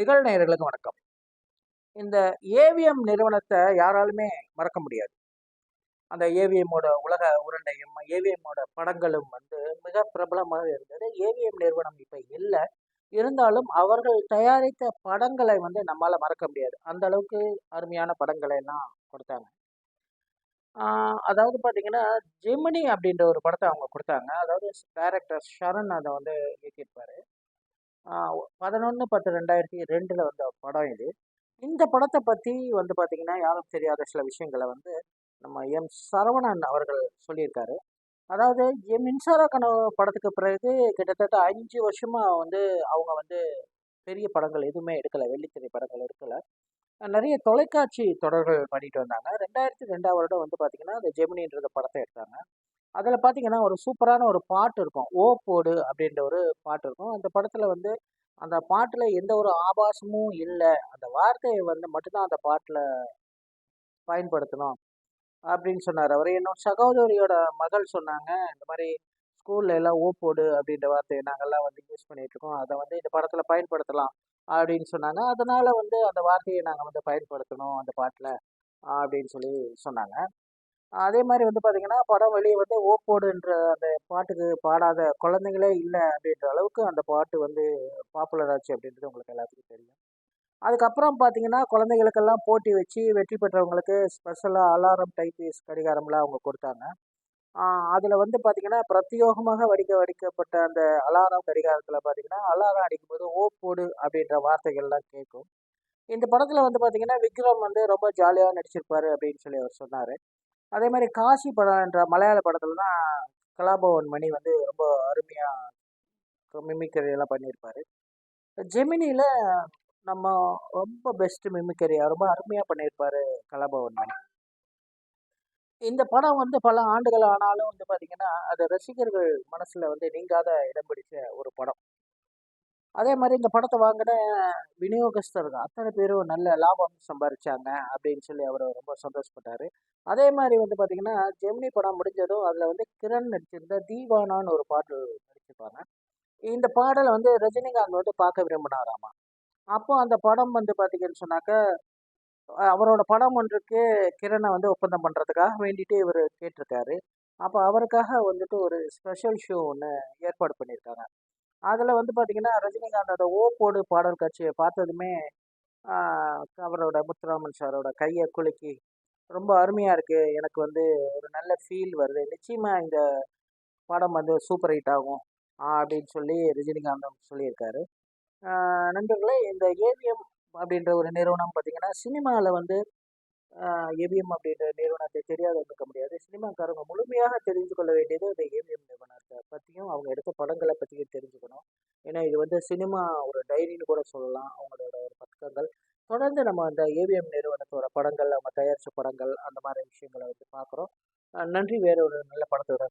நிகழ்நேயர்களுக்கு வணக்கம். இந்த ஏவிஎம் நிறுவனத்தை யாராலுமே மறக்க முடியாது. அந்த ஏவிஎம்மோட உலக உருண்டையும் ஏவிஎம்மோட படங்களும் வந்து மிக பிரபலமாக இருந்தது. ஏவிஎம் நிறுவனம் இப்போ இல்லை. இருந்தாலும் அவர்கள் தயாரித்த படங்களை வந்து நம்மளால் மறக்க முடியாது. அந்த அளவுக்கு அருமையான படங்களை எல்லாம் கொடுத்தாங்க. அதாவது பார்த்தீங்கன்னா ஜெமினி அப்படின்ற ஒரு படத்தை அவங்க கொடுத்தாங்க. அதாவது டைரக்டர் ஷரண் அதை வந்து இயக்கியிருப்பாரு. பதினொன்று பத்து ரெண்டாயிரத்தி ரெண்டில் வந்த படம் இது. இந்த படத்தை பற்றி வந்து பார்த்திங்கன்னா யாரும் தெரியாத சில விஷயங்களை வந்து நம்ம எம் சரவணன் அவர்கள் சொல்லியிருக்காரு. அதாவது எம் மின்சார கனவு படத்துக்கு பிறகு கிட்டத்தட்ட அஞ்சு வருஷமாக வந்து அவங்க வந்து பெரிய படங்கள் எதுவுமே எடுக்கலை வெள்ளித்திரை படங்கள் எடுக்கலை. நிறைய தொலைக்காட்சி தொடர்கள் பண்ணிட்டு வந்தாங்க. ரெண்டாயிரத்தி ரெண்டாம் வருடம் வந்து பார்த்திங்கன்னா அந்த ஜெமினின்ற படத்தை எடுத்தாங்க. அதில் பார்த்தீங்கன்னா ஒரு சூப்பரான ஒரு பாட்டு இருக்கும். ஓ போடு அப்படின்ற ஒரு பாட்டு இருக்கும். அந்த படத்தில் வந்து அந்த பாட்டில் எந்த ஒரு ஆபாசமும் இல்லை. அந்த வார்த்தையை வந்து மட்டும்தான் அந்த பாட்டில் பயன்படுத்தணும் அப்படின்னு சொன்னார் அவர். என்னோட சகோதரியோட மகள் சொன்னாங்க இந்த மாதிரி ஸ்கூல்ல எல்லாம் ஓ போடு அப்படின்ற வார்த்தையை நாங்கள்லாம் வந்து யூஸ் பண்ணிட்டு இருக்கோம். அதை வந்து இந்த படத்தில் பயன்படுத்தலாம் அப்படின்னு சொன்னாங்க. அதனால வந்து அந்த வார்த்தையை நாங்கள் வந்து பயன்படுத்தணும் அந்த பாட்டில் அப்படின்னு சொல்லி சொன்னாங்க. அதே மாதிரி வந்து பார்த்தீங்கன்னா படம் வெளியே வந்து ஓப்போடுன்ற அந்த பாட்டுக்கு பாடாத குழந்தைங்களே இல்லை அப்படின்ற அளவுக்கு அந்த பாட்டு வந்து பாப்புலர் ஆச்சு அப்படின்றது உங்களுக்கு எல்லாத்துக்கும் தெரியும். அதுக்கப்புறம் பார்த்தீங்கன்னா குழந்தைகளுக்கெல்லாம் போட்டி வச்சு வெற்றி பெற்றவங்களுக்கு ஸ்பெஷலாக அலாரம் டைப்பீஸ் கடிகாரம்லாம் அவங்க கொடுத்தாங்க. அதில் வந்து பார்த்திங்கன்னா பிரத்யோகமாக வடிக்க வடிக்கப்பட்ட அந்த அலாரம் கடிகாரத்தில் பார்த்தீங்கன்னா அலாரம் அடிக்கும்போது ஓ போடு அப்படின்ற வார்த்தைகள்லாம் கேட்கும். இந்த படத்தில் வந்து பார்த்திங்கன்னா விக்ரம் வந்து ரொம்ப ஜாலியாக நடிச்சிருப்பார் அப்படின்னு சொல்லி அவர் சொன்னார். அதே மாதிரி காசி படம் என்ற மலையாள படத்தில் தான் கலாபவன் மணி வந்து ரொம்ப அருமையாக மிமிக்கரி எல்லாம் பண்ணியிருப்பார். ஜெமினியில் நம்ம ரொம்ப பெஸ்ட்டு மிமிக்கரி ரொம்ப அருமையாக பண்ணியிருப்பார் கலாபவன் மணி. இந்த படம் வந்து பல ஆண்டுகள் ஆனாலும் வந்து பார்த்திங்கன்னா அது ரசிகர்கள் மனசில் வந்து நீங்காத இடம் பிடிச்ச ஒரு படம். அதே மாதிரி இந்த படத்தை வாங்கின விநியோகஸ்தர்கள் அத்தனை பேரும் நல்ல லாபம் சம்பாதிச்சாங்க அப்படின்னு சொல்லி அவர் ரொம்ப சந்தோஷப்பட்டார். அதே மாதிரி வந்து பார்த்திங்கன்னா ஜெமினி படம் முடிஞ்சதும் அதில் வந்து கிரண் நடிச்சிருந்த தீவானான்னு ஒரு பாடல் நடிச்சிருப்பாங்க. இந்த பாடலை வந்து ரஜினிகாந்த் வந்து பார்க்க விரும்பினாராமா? அப்போ அந்த படம் வந்து பார்த்திங்கன்னு சொன்னாக்க அவரோட படம் ஒன்றுக்கு கிரணை வந்து ஒப்பந்தம் பண்ணுறதுக்காக வேண்டிட்டு இவர் கேட்டிருக்காரு. அப்போ அவருக்காக வந்துட்டு ஒரு ஸ்பெஷல் ஷோ ஒன்று ஏற்பாடு பண்ணியிருக்காங்க. அதில் வந்து பார்த்திங்கன்னா ரஜினிகாந்தோட ஓ போடு பாடல் காட்சியை பார்த்ததுமே அவரோட முத்துராமன் சாரோட கையை குலுக்கி ரொம்ப அருமையாக இருக்குது எனக்கு வந்து ஒரு நல்ல ஃபீல் வருது. நிச்சயமாக இந்த படம் வந்து சூப்பர் ஹிட் ஆகும் அப்படின்னு சொல்லி ரஜினிகாந்தம் சொல்லியிருக்காரு. நண்பர்களே இந்த ஏவிஎம் அப்படின்ற ஒரு நிறுவனம் பார்த்திங்கன்னா சினிமாவில் வந்து ஏவிஎம் அப்படின்ற நிறுவனத்தை தெரியாத இருக்க முடியாது. சினிமாக்காரங்க முழுமையாக தெரிந்து கொள்ள வேண்டியது இந்த ஏவிஎம் நிறுவனத்தை பற்றியும் அவங்க எடுத்த படங்களை பற்றியும் தெரிஞ்சுக்கணும். ஏன்னா இது வந்து சினிமா ஒரு டைரின்னு கூட சொல்லலாம். அவங்களோட ஒரு பக்கங்கள். தொடர்ந்து நம்ம அந்த ஏவிஎம் நிறுவனத்தோட படங்கள் அவங்க தயாரித்த படங்கள் அந்த மாதிரி விஷயங்களை வந்து பார்க்குறோம். நன்றி. வேற ஒரு நல்ல படத்தோட